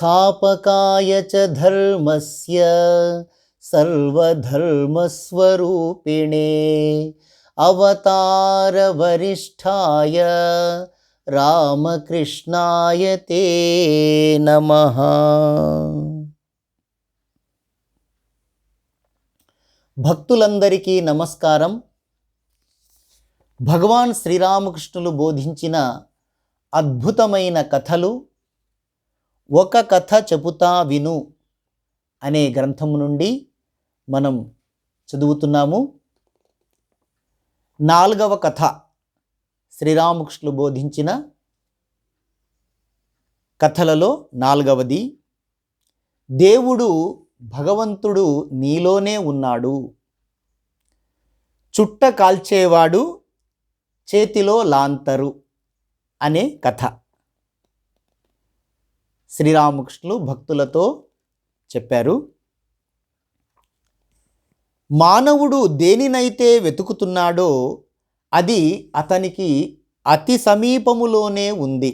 संस्थापकाय च धर्मस्य सर्वधर्मस्वरूपिणे अवतारवरिष्ठाय రామకృష్ణాయ తే నమ భక్తులందరికీ నమస్కారం భగవాన్ శ్రీరామకృష్ణులు బోధించిన అద్భుతమైన కథలు ఒక కథ చెబుతా విను అనే గ్రంథం నుండి మనం చదువుతున్నాము. నాలుగవ కథ. శ్రీరామకృష్ణులు బోధించిన కథలలో నాలుగవది. దేవుడు భగవంతుడు నీలోనే ఉన్నాడు. చుట్ట కాల్చేవాడు చేతిలో లాంతరు అనే కథ. శ్రీరామకృష్ణులు భక్తులతో చెప్పారు. మానవుడు దేనినైతే వెతుకుతున్నాడో అది అతనికి అతి సమీపములోనే ఉంది.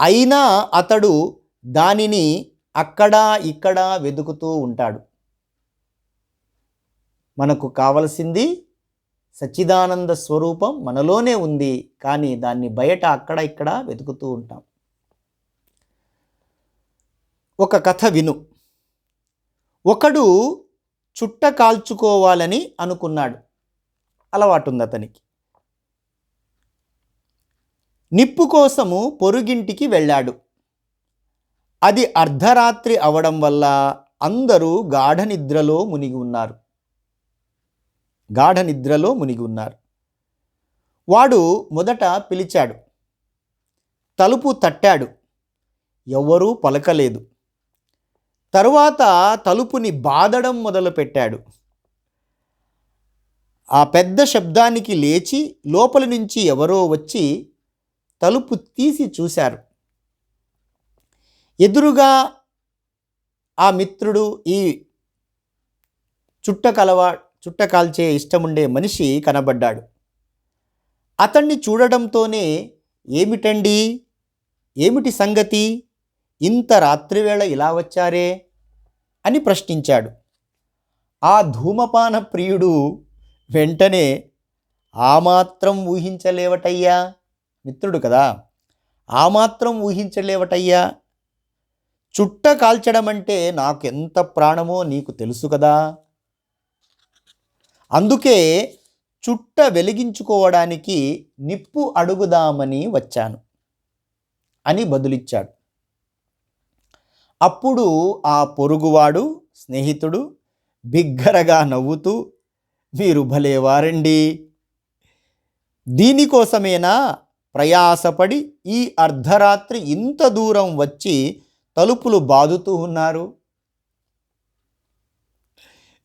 అయినా అతడు దానిని అక్కడ ఇక్కడ వెతుకుతూ ఉంటాడు. మనకు కావలసింది సచ్చిదానంద స్వరూపం మనలోనే ఉంది కానీ దాన్ని బయట అక్కడ ఇక్కడ వెతుకుతూ ఉంటాం. ఒక కథ విను. ఒకడు చుట్ట కాల్చుకోవాలని అనుకున్నాడు. అలవాటుంది అతనికి నిప్పు కోసము పొరుగింటికి వెళ్ళాడు. అది అర్ధరాత్రి అవడం వల్ల అందరూ గాఢ నిద్రలో మునిగి ఉన్నారు. గాఢ నిద్రలో మునిగి ఉన్నారు. వాడు మొదట పిలిచాడు. తలుపు తట్టాడు. ఎవ్వరూ పలకలేదు. తరువాత తలుపుని బాదడం మొదలుపెట్టాడు. ఆ పెద్ద శబ్దానికి లేచి లోపలి నుంచి ఎవరో వచ్చి తలుపు తీసి చూశారు. ఎదురుగా ఆ మిత్రుడు ఈ చుట్ట కలవా చుట్ట కాల్చే ఇష్టముండే మనిషి కనబడ్డాడు. అతన్ని చూడడంతోనే ఏమిటండి? ఏమిటి సంగతి? ఇంత రాత్రివేళ ఇలా వచ్చారే? అని ప్రశ్నించాడు. ఆ ధూమపాన ప్రియుడు వెంటనే ఆ మాత్రం ఊహించలేవటయ్యా? మిత్రుడు కదా ఆ మాత్రం ఊహించలేవటయ్యా? చుట్ట కాల్చడం అంటే నాకు ఎంత ప్రాణమో నీకు తెలుసు కదా? అందుకే చుట్ట వెలిగించుకోవడానికి నిప్పు అడుగుదామని వచ్చాను అని బదులిచ్చాడు. అప్పుడు ఆ పొరుగువాడు స్నేహితుడు బిగ్గరగా నవ్వుతూ మీరు భలేవారండి దీనికోసమేనా ప్రయాసపడి ఈ అర్ధరాత్రి ఇంత దూరం వచ్చి తలుపులు బాదుతూ ఉన్నారు?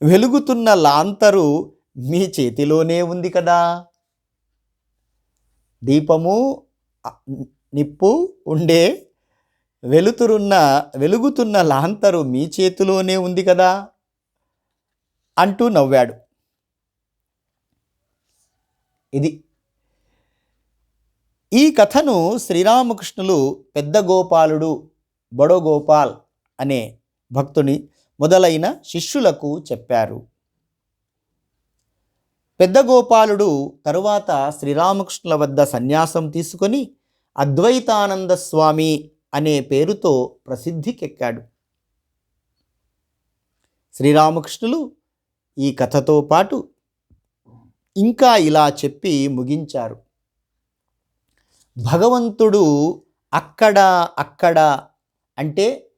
వెలుగుతున్న లాంతరు మీ చేతిలోనే ఉంది కదా. దీపము నిప్పు ఉండే వెలుతురున్న వెలుగుతున్న లాంతరు మీ చేతిలోనే ఉంది కదా? అంటూ నవ్వాడు. ఇది. ఈ కథను శ్రీరామకృష్ణులు పెద్ద గోపాలుడు బడోగోపాల్ అనే భక్తుని మొదలైన శిష్యులకు చెప్పారు. పెద్ద గోపాలుడు తరువాత శ్రీరామకృష్ణుల వద్ద సన్యాసం తీసుకొని అద్వైతానంద స్వామి అనే పేరుతో ప్రసిద్ధికెక్కాడు. శ్రీరామకృష్ణులు ఈ కథతో పాటు ఇంకా ఇలా చెప్పి ముగించారు. భగవంతుడు అక్కడ అక్కడ అంటే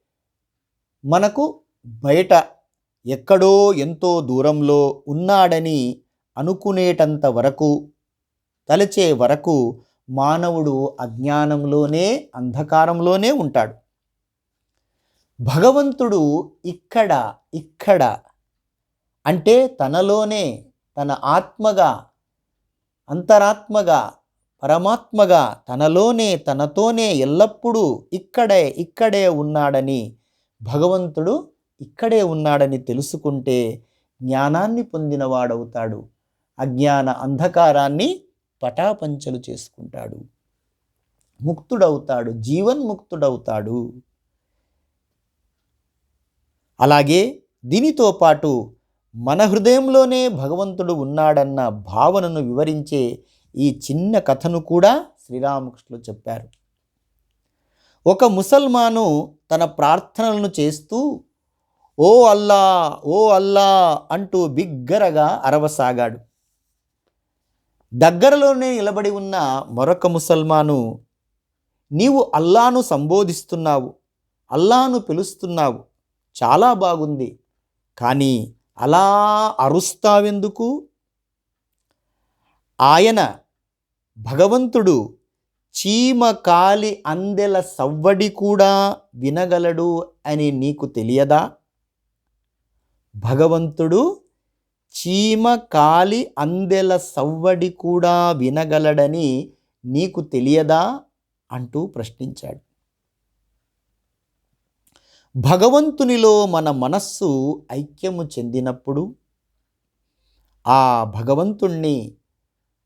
మనకు బయట ఎక్కడో ఎంతో దూరంలో ఉన్నాడని అనుకునేటంత వరకు తలచే వరకు మానవుడు అజ్ఞానంలోనే అంధకారంలోనే ఉంటాడు. భగవంతుడు ఇక్కడ ఇక్కడ అంటే తనలోనే తన ఆత్మగా అంతరాత్మగా పరమాత్మగా తనలోనే తనతోనే ఎల్లప్పుడూ ఇక్కడే ఇక్కడే ఉన్నాడని భగవంతుడు ఇక్కడే ఉన్నాడని తెలుసుకుంటే జ్ఞానాన్ని పొందినవాడవుతాడు. అజ్ఞాన అంధకారాన్ని పటాపంచలు చేసుకుంటాడు. ముక్తుడవుతాడు. జీవన్ముక్తుడవుతాడు. అలాగే దీనితో పాటు మన హృదయంలోనే భగవంతుడు ఉన్నాడన్న భావనను వివరించే ఈ చిన్న కథను కూడా శ్రీరామకృష్ణులు చెప్పారు. ఒక ముసల్మాను తన ప్రార్థనలను చేస్తూ ఓ అల్లా ఓ అల్లా అంటూ బిగ్గరగా అరవసాగాడు. దగ్గరలోనే నిలబడి ఉన్న మరొక ముసల్మాను నీవు అల్లాను సంబోధిస్తున్నావు అల్లాను పిలుస్తున్నావు చాలా బాగుంది. కానీ అలా అరుస్తావెందుకు? ఆయన భగవంతుడు చీమ కాలి అందెల సవ్వడి కూడా వినగలడు అని నీకు తెలియదా? భగవంతుడు చీమ కాలి అందెల సవ్వడి కూడా వినగలడని నీకు తెలియదా? అంటూ ప్రశ్నించాడు. భగవంతునిలో మన మనస్సు ఐక్యము చెందినప్పుడు ఆ భగవంతుణ్ణి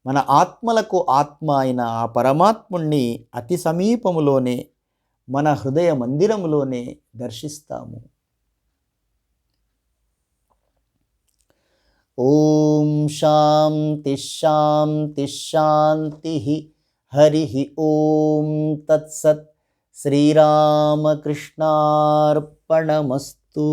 మన ఆత్మలకు ఆత్మ అయిన ఆ పరమాత్ముణ్ణి అతి సమీపములోనే మన హృదయ మందిరములోనే దర్శిస్తాము. ॐ शान्तिश्शान्तिश्शान्तिः हरिः ॐ तत्सत्। श्रीरामकृष्णार्पणमस्तु।